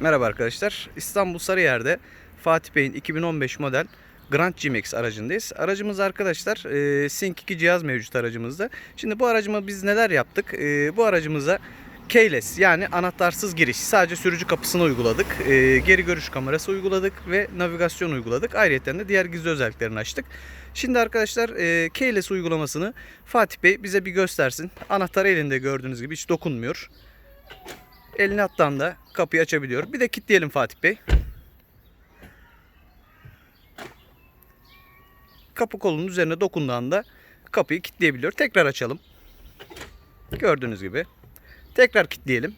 Merhaba arkadaşlar. İstanbul Sarıyer'de Fatih Bey'in 2015 model Grand G-Max aracındayız. Aracımız arkadaşlar e, Sync 2 cihaz mevcut aracımızda. Şimdi bu aracıma biz neler yaptık? E, bu aracımıza keyless yani anahtarsız giriş sadece sürücü kapısına uyguladık. E, geri görüş kamerası uyguladık ve navigasyon uyguladık. Ayrıca de diğer gizli özelliklerini açtık. Şimdi arkadaşlar e, keyless uygulamasını Fatih Bey bize bir göstersin. Anahtar elinde gördüğünüz gibi hiç dokunmuyor. Elini attan da kapıyı açabiliyor. Bir de kilitleyelim Fatih Bey. Kapı kolunun üzerine dokunduğunda kapıyı kilitleyebiliyor. Tekrar açalım. Gördüğünüz gibi. Tekrar kilitleyelim.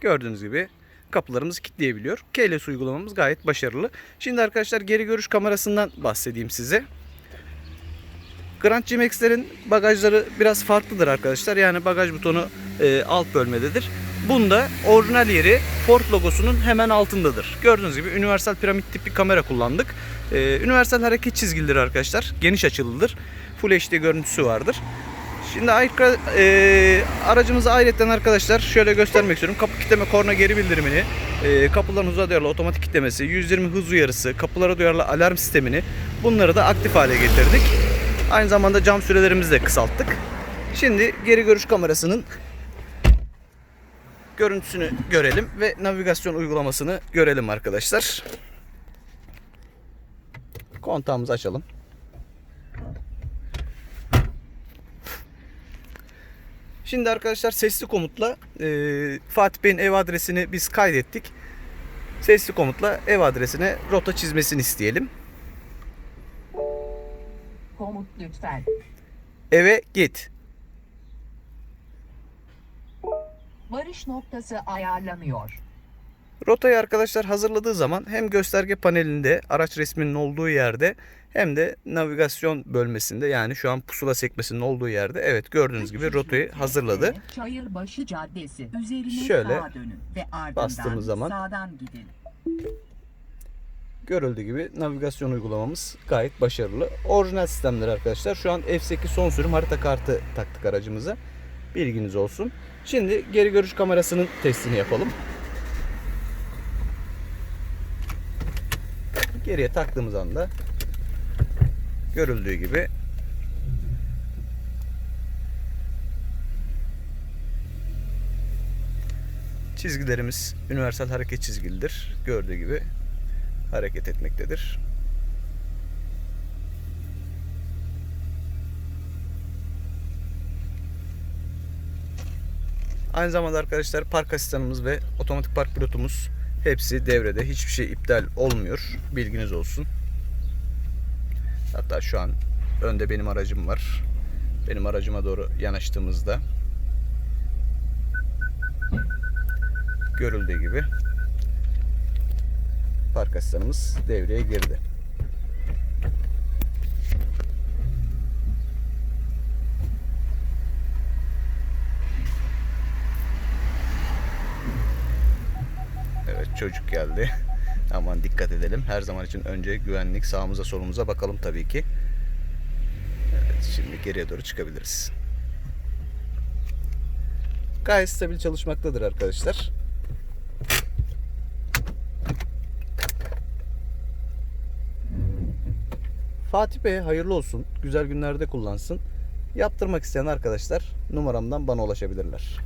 Gördüğünüz gibi kapılarımızı kilitleyebiliyor. Keyless uygulamamız gayet başarılı. Şimdi arkadaşlar geri görüş kamerasından bahsedeyim size. Grand G-Max'lerin bagajları biraz farklıdır arkadaşlar. Yani bagaj butonu e, alt bölmededir. Bunda orijinal yeri Ford logosunun hemen altındadır. Gördüğünüz gibi universal piramit tipi kamera kullandık. E, universal hareket çizgilidir arkadaşlar. Geniş açılıdır. Full HD görüntüsü vardır. Şimdi ayrıca e, aracımızı ayrıca arkadaşlar şöyle göstermek istiyorum. Kapı kilitleme korna geri bildirimini, e, kapıların hıza duyarlı otomatik kilitlemesi, 120 hız uyarısı, kapılara duyarlı alarm sistemini bunları da aktif hale getirdik. Aynı zamanda cam sürelerimizi de kısalttık. Şimdi geri görüş kamerasının görüntüsünü görelim ve navigasyon uygulamasını görelim arkadaşlar. Kontağımızı açalım. Şimdi arkadaşlar sesli komutla e, Fatih Bey'in ev adresini biz kaydettik. Sesli komutla ev adresine rota çizmesini isteyelim. Komut lütfen. Eve git. Varış noktası ayarlanıyor. Rotayı arkadaşlar hazırladığı zaman hem gösterge panelinde araç resminin olduğu yerde hem de navigasyon bölmesinde yani şu an pusula sekmesinin olduğu yerde evet gördüğünüz gibi rotayı hazırladı. Çayırbaşı Caddesi. Üzerine Şöyle sağa dönün ve ardından bastığımız zaman- sağdan gidin. Görüldüğü gibi navigasyon uygulamamız gayet başarılı. Orijinal sistemler arkadaşlar. Şu an F8 son sürüm harita kartı taktık aracımıza. Bilginiz olsun. Şimdi geri görüş kamerasının testini yapalım. Geriye taktığımız anda görüldüğü gibi çizgilerimiz universal hareket çizgilidir. Gördüğü gibi hareket etmektedir. Aynı zamanda arkadaşlar park asistanımız ve otomatik park pilotumuz hepsi devrede. Hiçbir şey iptal olmuyor. Bilginiz olsun. Hatta şu an önde benim aracım var. Benim aracıma doğru yanaştığımızda görüldüğü gibi park asistanımız devreye girdi. Evet çocuk geldi. Aman dikkat edelim. Her zaman için önce güvenlik sağımıza solumuza bakalım tabii ki. Evet şimdi geriye doğru çıkabiliriz. Gayet stabil çalışmaktadır arkadaşlar. Fatih Bey'e hayırlı olsun. Güzel günlerde kullansın. Yaptırmak isteyen arkadaşlar numaramdan bana ulaşabilirler.